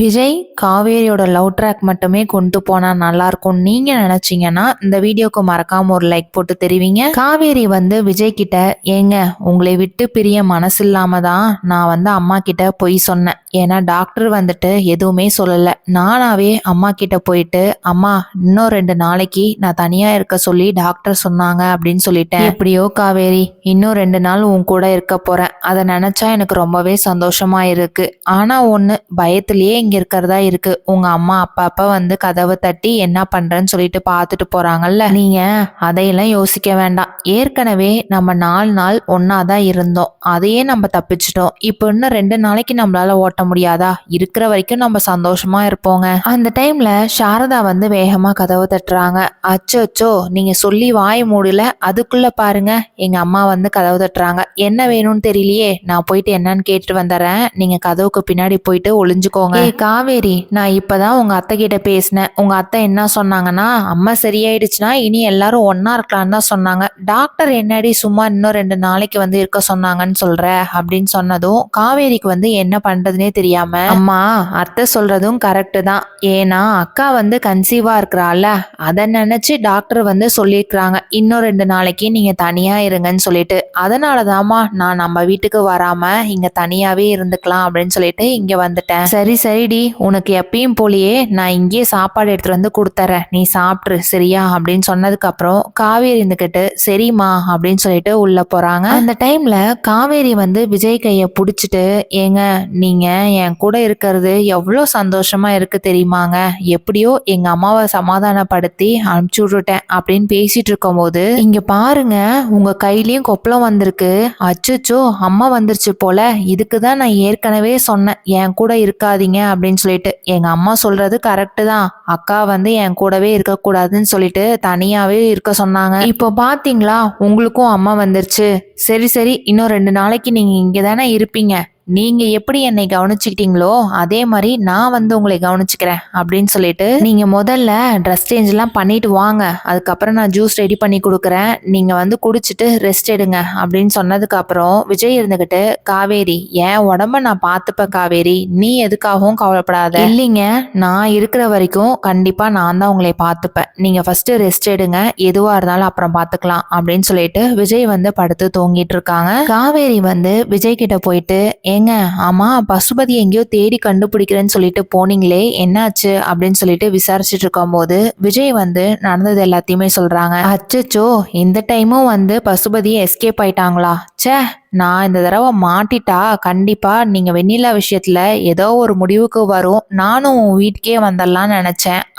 Vijay காவேரியோட love track மட்டுமே கொண்டு போனா நல்லா இருக்கும் நீங்க நினைச்சீங்கன்னா இந்த வீடியோக்கு மறக்காம ஒரு லைக் போட்டு தெரிவிங்க. காவேரி வந்து விஜய் கிட்ட ஏங்க உங்களை விட்டு பிரிய மனசு இல்லாம தான் நான் வந்து அம்மா கிட்ட பொய் சொன்னேன். ஏன்னா டாக்டர் வந்துட்டு எதுவுமே சொல்லல. நானாவே அம்மா கிட்ட போயிட்டு அம்மா இன்னும் ரெண்டு நாளைக்கு நான் தனியா இருக்க சொல்லி டாக்டர் சொன்னாங்க அப்படின்னு சொல்லிட்டேன். எப்படியோ காவேரி இன்னும் ரெண்டு நாள் உன் கூட இருக்க போறேன். அதை நினைச்சா எனக்கு ரொம்பவே சந்தோஷமா இருக்கு. ஆனா ஒண்ணு பயத்திலேயே இங்கே இருக்கிறதா இருக்கு. உங்கள் அம்மா அப்பா அப்பா வந்து கதவை தட்டி என்ன பண்ணுறேன்னு சொல்லிட்டு பார்த்துட்டு போகிறாங்கல்ல நீங்கள் அதையெல்லாம் யோசிக்க வேண்டாம். ஏற்கனவே நம்ம நாலு நாள் ஒன்றா தான் இருந்தோம். அதையே நம்ம தப்பிச்சிட்டோம். இப்போ இன்னும் ரெண்டு நாளைக்கு நம்மளால ஓட்ட முடியாதா? இருக்கிற வரைக்கும் நம்ம சந்தோஷமாக இருப்போங்க. அந்த டைமில் சாரதா வந்து வேகமாக கதவை தட்டுறாங்க. அச்சோ அச்சோ நீங்கள் சொல்லி வாய் மூடல. அதுக்குள்ளே பாருங்க எங்கள் அம்மா வந்து கதவு தட்டுறாங்க. என்ன வேணும்னு தெரியலையே. நான் போயிட்டு என்னன்னு கேட்டுட்டு வந்துடுறேன் நீங்கள் கதவுக்கு பின்னாடி போயிட்டு ஒளிஞ்சுக்கோங்க. காவேரி நான் இப்போ தான் அத்தை கிட்ட பேசினேன். உங்கள் அத்தை என்ன சொன்னாங்கன்னா அம்மா சரியாயிடுச்சுன்னா இனி எல்லாரும் ஒன்றா இருக்கலாம்னு தான் சொன்னாங்க. டாக்டர் என்னடி சும்மா இன்னும் ரெண்டு நாளைக்கு வந்து இருக்க சொன்னாங்கன்னு சொல்ற? அப்படின்னு சொன்னதும் காவேரிக்கு வந்து என்ன பண்ணுறதுனே தெரியாம அம்மா அத்தை சொல்றதும் கரெக்டு தான். ஏன்னா அக்கா வந்து கன்சீவாக இருக்கிறாள்ல. அதை நினைச்சு டாக்டர் வந்து சொல்லியிருக்கிறாங்க. இன்னும் ரெண்டு நாளைக்கு நீங்கள் தனியாக இருங்கன்னு சொல்லிட்டு. அதனாலதாம்மா நான் நம்ம வீட்டுக்கு வராமல் இங்கே தனியாகவே இருந்துக்கலாம் அப்படின்னு சொல்லிட்டு இங்கே வந்துட்டேன். சரி சரி சரிடி உனக்கு எப்பயும் போலியே நான் இங்கேயே சாப்பாடு எடுத்துட்டு வந்து கொடுத்துறேன். நீ சாப்பிட்ரு சரியா? அப்படின்னு சொன்னதுக்கப்புறம் காவேரி இருந்துக்கிட்டு சரிம்மா அப்படின்னு சொல்லிட்டு உள்ள போறாங்க. அந்த டைம்ல காவேரி வந்து விஜய் கைய பிடிச்சிட்டு ஏங்க நீங்க என் கூட இருக்கிறது எவ்வளோ சந்தோஷமா இருக்கு தெரியுமாங்க? எப்படியோ எங்க அம்மாவை சமாதானப்படுத்தி அனுப்பிச்சு விட்டுட்டேன் அப்படின்னு பேசிட்டு இருக்கும்போது இங்க பாருங்க உங்க கையிலயும் கொப்பளம் வந்திருக்கு. அச்சுச்சோ அம்மா வந்துருச்சு போல. இதுக்கு தான் நான் ஏற்கனவே சொன்னேன். என் கூட இருக்காதீங்க அப்படின்னு சொல்லிட்டு எங்க அம்மா சொல்றது கரெக்டு தான். அக்கா வந்து என் கூடவே இருக்கக்கூடாதுன்னு சொல்லிட்டு தனியாவே இருக்க சொன்னாங்க. இப்போ பாத்தீங்களா? உங்களுக்கும் அம்மா வந்துருச்சு. சரி சரி. இன்னும் ரெண்டு நாளைக்கு நீங்க இங்க தானே இருப்பீங்க. நீங்க எப்படி என்னை கவனிச்சுக்கிட்டீங்களோ அதே மாதிரி நான் வந்து உங்களை கவனிச்சுக்கிறேன் அப்படின்னு சொல்லிட்டு நீங்க முதல்ல ட்ரெஸ் சேஞ்ச் எல்லாம் பண்ணிட்டு வாங்க. அதுக்கப்புறம் நான் ஜூஸ் ரெடி பண்ணி கொடுக்குறேன். நீங்க வந்து குடிச்சிட்டு ரெஸ்ட் எடுங்க அப்படின்னு சொன்னதுக்கு அப்புறம் விஜய் இருந்துகிட்டு காவேரி என் உடம்ப நான் பார்த்துப்பேன் காவேரி. நீ எதுக்காகவும் கவலைப்படாத. இல்லைங்க நான் இருக்கிற வரைக்கும் கண்டிப்பா நான் தான் உங்களை பார்த்துப்பேன். நீங்க ஃபர்ஸ்ட் ரெஸ்ட் எடுங்க. எதுவா இருந்தாலும் அப்புறம் பார்த்துக்கலாம். அப்படின்னு சொல்லிட்டு விஜய் வந்து படுத்து தூங்கிட்டு இருக்காங்க. காவேரி வந்து விஜய் கிட்ட போயிட்டு ஏங்க ஆமாம் பசுபதி எங்கேயோ தேடி கண்டுபிடிக்கிறேன்னு சொல்லிட்டு போனீங்களே என்னாச்சு? அப்படின்னு சொல்லிட்டு விசாரிச்சுட்டு இருக்கும்போது விஜய் வந்து நடந்தது எல்லாத்தையுமே சொல்கிறாங்க அச்சச்சோ இந்த டைமும் வந்து பசுபதி எஸ்கேப் ஆயிட்டாங்களா? ச்சே நான் இந்த தடவை மாட்டிட்டா கண்டிப்பாக நீங்கள் வெண்ணிலா விஷயத்தில் ஏதோ ஒரு முடிவுக்கு வரும். நானும் உன் வீட்டுக்கே வந்துடலாம்னு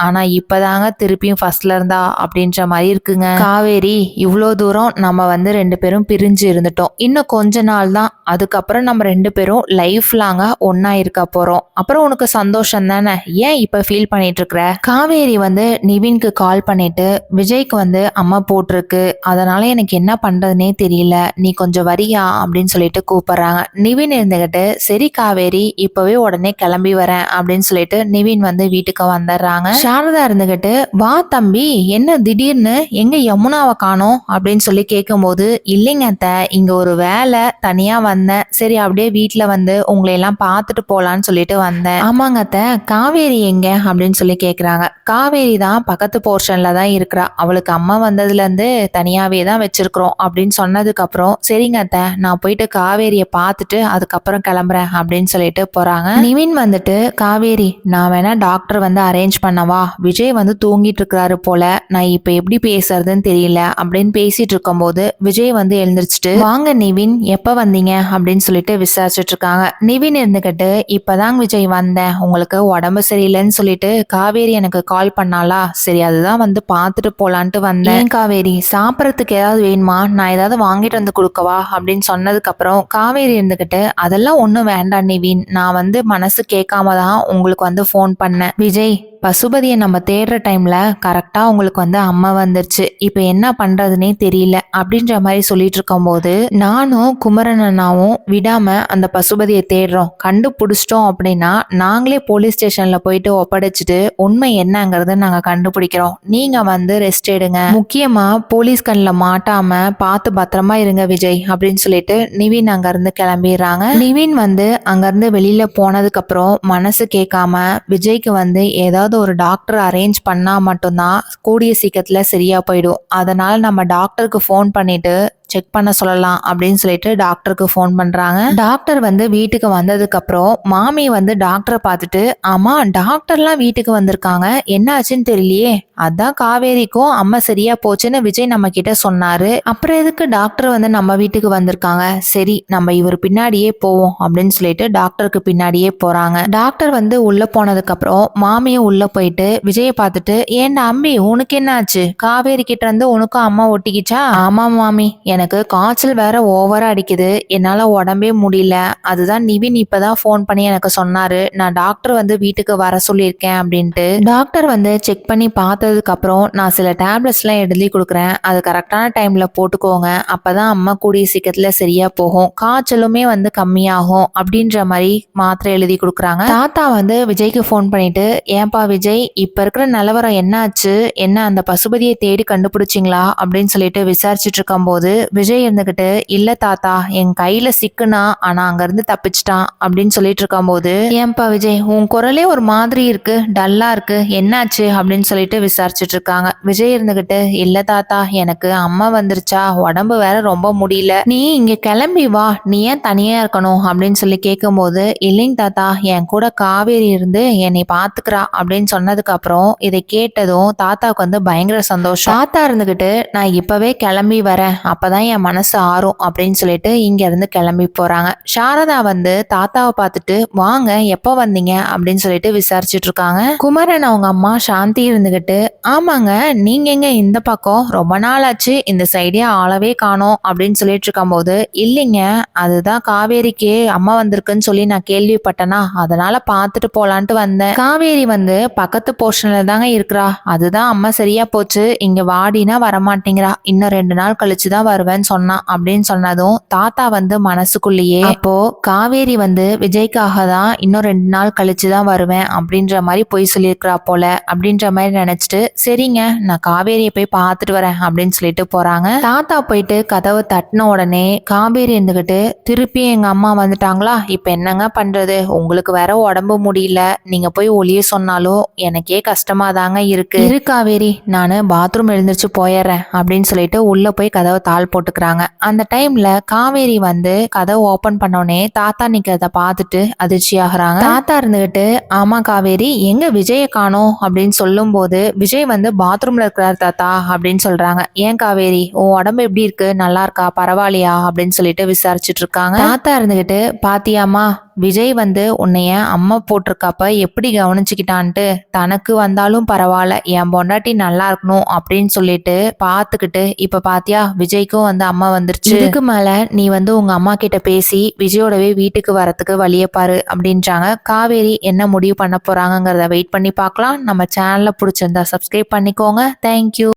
ஆனால் இப்போ தாங்க திருப்பியும் ஃபர்ஸ்ட்ல இருந்தா அப்படின்ற மாதிரி இருக்குங்க. காவேரி இவ்வளோ தூரம் நம்ம வந்து ரெண்டு பேரும் பிரிஞ்சு இருந்துட்டோம். இன்னும் கொஞ்ச நாள் தான். அதுக்கப்புறம் நம்ம ரெண்டு பேரும் லைஃப் லாங்காக ஒன்றா இருக்க போகிறோம் அப்புறம் உனக்கு சந்தோஷம் தானே? ஏன் இப்போ ஃபீல் பண்ணிட்டு இருக்கிற? காவேரி வந்து நிவின்க்கு கால் பண்ணிட்டு விஜய்க்கு வந்து அம்மா போட்டிருக்கு. அதனால எனக்கு என்ன பண்ணுறதுனே தெரியல. நீ கொஞ்சம் வரியா? அப்படின்னு சொல்லிட்டு கூப்பிட்றாங்க. நிவின் இருந்துகிட்டு சரி காவேரி இப்பவே உடனே கிளம்பி வரேன் அப்படின்னு சொல்லிட்டு நிவின் வந்து வீட்டுக்கு வந்துடுறாங்க. சாரதா இருந்துகிட்டு வா தம்பி என்ன திடீர்னு எங்க யமுனாவை காணோம்? அப்படின்னு சொல்லி கேட்கும்போது இல்லைங்க அத்தை இங்க ஒரு வேலை தனியா வந்தேன். சரி அப்படியே வீட்டுல வந்து உங்களை எல்லாம் பார்த்துட்டு போலான்னு சொல்லிட்டு வந்தேன். ஆமாங்க அத்த காவேரி எங்க? அப்படின்னு சொல்லி கேக்குறாங்க. காவேரி தான் பக்கத்து போர்ஷன்ல தான் இருக்கிறா. அவளுக்கு அம்மா வந்ததுல இருந்து தனியாவே தான் வச்சிருக்கிறோம் அப்படின்னு சொன்னதுக்கு அப்புறம் சரிங்க அத்தை நான் நான் போயிட்டு காவேரியை பார்த்துட்டு அதுக்கப்புறம் கிளம்புறேன் அப்படின்னு சொல்லிட்டு போறாங்க. நிவின் வந்துட்டு காவேரி நான் வேணா டாக்டர் வந்து அரேஞ்ச் பண்ணவா விஜய் வந்து தூங்கிட்டு இருக்கிறாரு போல. நான் இப்ப எப்படி பேசுறதுன்னு தெரியல. அப்படின்னு பேசிட்டு இருக்கும்போது விஜய் வந்து எழுந்திரிச்சிட்டு வாங்க நிவின் எப்ப வந்தீங்க? அப்படின்னு சொல்லிட்டு விசாரிச்சுட்டு இருக்காங்க. நிவின் இருந்துகிட்டு இப்பதாங்க விஜய் வந்தேன். உங்களுக்கு உடம்பு சரியில்லைன்னு சொல்லிட்டு காவேரி எனக்கு கால் பண்ணாலா சரி அதுதான் வந்து பார்த்துட்டு போலான்ட்டு வந்தேன். காவேரி? சாப்பிட்றதுக்கு ஏதாவது வேணுமா? நான் ஏதாவது வாங்கிட்டு வந்து கொடுக்கவா? அப்படின்னு சொன்ன சொன்னதுக்கப்புறம் காவேரி இருந்துக்கிட்டு அதெல்லாம் ஒன்றும் வேண்டாம் நிவின். நான் வந்து மனசு கேட்காம தான் உங்களுக்கு வந்து ஃபோன் பண்ணேன். விஜய் பசுபதியை நம்ம தேடுற டைம்ல கரெக்டாக அவங்களுக்கு வந்து அம்மா வந்துருச்சு. இப்போ என்ன பண்றதுனே தெரியல. அப்படின்ற மாதிரி சொல்லிட்டு இருக்கும்போது நானும் குமரன் அண்ணாவும் விடாம அந்த பசுபதியை தேடுறோம். கண்டுபிடிச்சிட்டோம் அப்படின்னா நாங்களே போலீஸ் ஸ்டேஷன்ல போயிட்டு ஒப்படைச்சிட்டு உண்மை என்னங்கிறத நாங்க கண்டுபிடிக்கிறோம். நீங்க வந்து ரெஸ்ட் எடுங்க. முக்கியமா போலீஸ் கண்ணில் மாட்டாம பார்த்து பத்திரமா இருங்க விஜய் அப்படின்னு சொல்லிட்டு நிவின் அங்க இருந்து கிளம்பிடுறாங்க. நிவின் வந்து அங்க இருந்து வெளியில போனதுக்கு அப்புறம் மனசு கேட்காம விஜய்க்கு வந்து ஏதாவது ஒரு டாக்டர் அரேஞ்ச் பண்ணால் மட்டும்தான் கூடிய சீக்கிரத்தில் சரியாக போயிடும். அதனால் நம்ம டாக்டருக்கு ஃபோன் பண்ணிட்டு செக் பண்ண சொல்லலாம் அப்படின்னு சொல்லிட்டு டாக்டருக்கு ஃபோன் பண்ணுறாங்க டாக்டர் வந்து வீட்டுக்கு வந்ததுக்கப்புறம் மாமி வந்து டாக்டரை பார்த்துட்டு ஆமாம் டாக்டர்லாம் வீட்டுக்கு வந்திருக்காங்க. என்ன ஆச்சுன்னு தெரியலையே. அதான் காவேரிக்கும் அம்மா சரியா போச்சுன்னு விஜய் நம்ம கிட்ட சொன்னாரு. அப்புறம் எதுக்கு டாக்டர் வந்து நம்ம வீட்டுக்கு வந்திருக்காங்க? சரி நம்ம இவர் பின்னாடியே போவோம். அப்படின்னு சொல்லிட்டு டாக்டருக்கு பின்னாடியே போறாங்க. டாக்டர் வந்து உள்ள போனதுக்கு அப்புறம் மாமியும் உள்ள போயிட்டு விஜயை பார்த்துட்டு ஏன்டா அம்பி உனக்கு என்ன ஆச்சு காவேரி கிட்ட இருந்து உனக்கும் அம்மா ஒட்டிக்கிச்சா? ஆமா மாமி எனக்கு காய்ச்சல் வேற ஓவரா அடிக்குது. என்னால உடம்பே முடியல. அதுதான் நிவின் இப்பதான் ஃபோன் பண்ணி எனக்கு சொன்னாரு. நான் டாக்டர் வந்து வீட்டுக்கு வர சொல்லியிருக்கேன் அப்படின்ட்டு. டாக்டர் வந்து செக் பண்ணி பார்த்ததுக்கு அப்புறம் நான் சில டேப்லெட்ஸ்லாம் எழுதி கொடுக்குறேன். அது கரெக்டான டைம்ல போட்டுக்கோங்க. அப்பதான் அம்மா கூடிய சீக்கிரத்துல சரியா போகும். காய்ச்சலுமே வந்து கம்மியாகும். அப்படின்ற மாதிரி மாத்திரை எழுதி கொடுக்குறாங்க. தாத்தா வந்து விஜய்க்கு ஃபோன் பண்ணிட்டு ஏன்பா விஜய் இப்ப இருக்கிற நிலவரம் என்னாச்சு? என்ன அந்த பசுபதியை தேடி கண்டுபிடிச்சிங்களா? அப்படின்னு சொல்லிட்டு விசாரிச்சுட்டு இருக்கும்போது விஜய் இருந்துகிட்டு இல்ல தாத்தா என் கையில சிக்குனா ஆனா அங்க இருந்து தப்பிச்சிட்டான் அப்படின்னு சொல்லிட்டு இருக்கும்போது ஏன்பா விஜய் உன் குரலே ஒரு மாதிரி இருக்கு டல்லா இருக்கு என்னாச்சு? அப்படின்னு சொல்லிட்டு விசாரிச்சுட்டு இருக்காங்க. விஜய் இருந்துகிட்டு இல்ல தாத்தா எனக்கு அம்மா வந்துருச்சா உடம்பு வேற ரொம்ப முடியல நீ இங்க கிளம்பி வா நீ ஏன் தனியா இருக்கணும்? அப்படின்னு சொல்லி கேட்கும்போது இல்லைங்க தாத்தா என் கூட காவேரி இருந்து என்னை பாத்துக்கிறா அப்படின்னு சொன்னதுக்கு அப்புறம் இதை கேட்டதும் தாத்தாவுக்கு வந்து பயங்கர சந்தோஷம். தாத்தா இருந்துகிட்டு நான் இப்பவே கிளம்பி வரேன். அப்பதான் என் மனசு ஆறும் அப்படின்னு சொல்லிட்டு இங்க இருந்து கிளம்பி போறாங்க. சாரதா வந்து தாத்தாவை பார்த்துட்டு வாங்க எப்போ வந்தீங்க? அப்படின்னு சொல்லிட்டு விசாரிச்சுட்டு இருக்காங்க. குமரன் அவங்க அம்மா சாந்தி இருந்துகிட்டு ஆமாங்க நீங்க எங்க இந்த பக்கம்? ரொம்ப நாள் ஆச்சு இந்த சைடே ஆளவே காணோம் அப்படின்னு சொல்லிட்டு இருக்கும்போது இல்லைங்க அதுதான் காவேரிக்கு அம்மா வந்திருக்குன்னு சொல்லி நான் கேள்விப்பட்டேனா அதனால பார்த்துட்டு போலான்ட்டு வந்தேன். காவேரி வந்து பக்கத்து போர்ஷன்ல தாங்க இருக்கிறா. அதுதான் அம்மா சரியா போச்சு. இங்க வாடினா வரமாட்டேங்கிறா. இன்னும் ரெண்டு நாள் கழிச்சு தான் வருவேன்னு சொன்னான். அப்படின்னு சொன்னதும் தாத்தா வந்து மனசுக்குள்ளேயே அப்போ காவேரி வந்து விஜய்க்காக தான் இன்னும் ரெண்டு நாள் கழிச்சு தான் வருவேன் அப்படின்ற மாதிரி பொய் சொல்லியிருக்கிறா போல அப்படின்ற மாதிரி நினைச்சிட்டு சரிங்க நான் காவேரியை போய் பார்த்துட்டு வரேன் அப்படின்னு சொல்லிட்டு போறாங்க. தாத்தா போயிட்டு கதவை தட்டின உடனே காவேரி இருந்துகிட்டு திருப்பி எங்க அம்மா வந்துட்டாங்களா? இப்ப என்னங்க பண்றது? உங்களுக்கு வேற உடம்பு முடியல. நீங்க போய் ஒளிய சொன்னாலும் எனக்கே கஷ்டமா தாங்க இருக்கு இரு காவேரி நான் பாத்ரூம் எழுந்திரிச்சு போயிடுறேன் அப்படின்னு சொல்லிட்டு உள்ள போய் கதவை தாள் போட்டுக்கிறாங்க. அந்த டைம்ல காவேரி வந்து கதவை ஓபன் பண்ணோடனே தாத்தா நிக்கிறத பார்த்துட்டு அதிர்ச்சி ஆகுறாங்க தாத்தா இருந்துகிட்டு ஆமா காவேரி எங்க விஜய காணோம்? அப்படின்னு சொல்லும் போது விஜய் வந்து பாத்ரூம்ல இருக்கிறார் தாத்தா அப்படின்னு சொல்றாங்க. ஏன் காவேரி உன் உடம்பு எப்படி இருக்கு? நல்லா இருக்கா? பரவாயில்லையா? அப்படின்னு சொல்லிட்டு விசாரிச்சுட்டு இருக்காங்க. தாத்தா இருந்துகிட்டு பாத்தியாமா விஜய் வந்து உன்னைய அம்மா போட்டிருக்கப்ப எப்படி கவனிச்சுக்கிட்டான்ட்டு தனக்கு வந்தாலும் பரவாயில்ல என் பொண்டாட்டி நல்லா இருக்கணும் அப்படின்னு சொல்லிட்டு பார்த்துக்கிட்டு இப்ப பாத்தியா விஜய்க்கும் வந்து அம்மா வந்துருச்சு. இதுக்கு மேல நீ வந்து உங்க அம்மா கிட்ட பேசி விஜயோடவே வீட்டுக்கு வரத்துக்கு வழிய பாரு அப்படின்றாங்க. காவேரி என்ன முடிவு பண்ண போறாங்கிறத வெயிட் பண்ணி பார்க்கலாம். நம்ம சேனல்ல பிடிச்சிருந்தா சப்ஸ்கிரைப் பண்ணிக்கோங்க. தேங்க்யூ